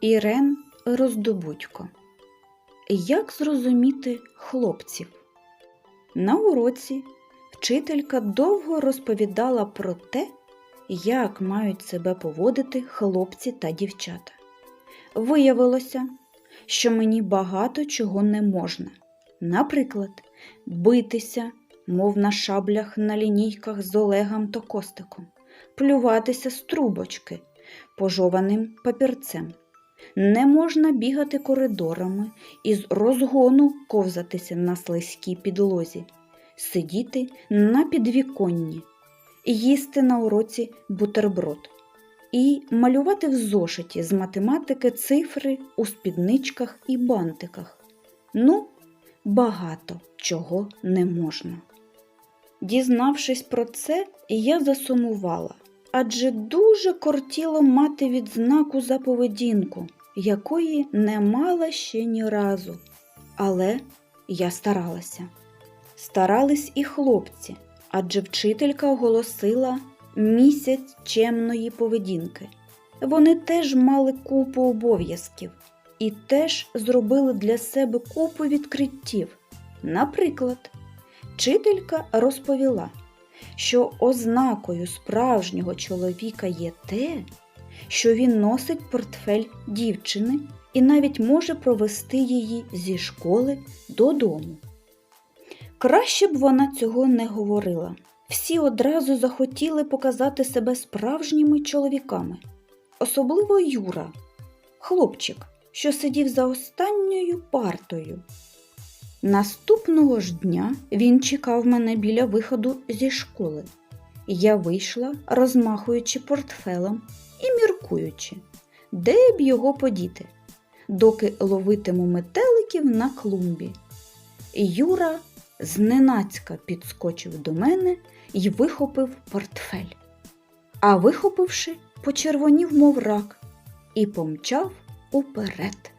Ірен Роздобудько. Як зрозуміти хлопців? На уроці вчителька довго розповідала про те, як мають себе поводити хлопці та дівчата. Виявилося, що мені багато чого не можна. Наприклад, битися, мов на шаблях на лінійках з Олегом та Костиком, плюватися з трубочки пожованим папірцем. Не можна бігати коридорами і з розгону ковзатися на слизькій підлозі, сидіти на підвіконні, їсти на уроці бутерброд і малювати в зошиті з математики цифри у спідничках і бантиках. Ну, багато чого не можна. Дізнавшись про це, я засумувала, адже дуже кортіло мати відзнаку за поведінку, якої не мала ще ні разу. Але я старалася. Старались і хлопці, адже вчителька оголосила місяць чемної поведінки. Вони теж мали купу обов'язків і теж зробили для себе купу відкриттів. Наприклад, вчителька розповіла, що ознакою справжнього чоловіка є те, що він носить портфель дівчини і навіть може провести її зі школи додому. Краще б вона цього не говорила. Всі одразу захотіли показати себе справжніми чоловіками, особливо Юра, хлопчик, що сидів за останньою партою. Наступного ж дня він чекав мене біля виходу зі школи. Я вийшла, розмахуючи портфелем і міркуючи, де б його подіти, доки ловитиму метеликів на клумбі. Юра зненацька підскочив до мене і вихопив портфель. А вихопивши, почервонів, мов рак, і помчав уперед.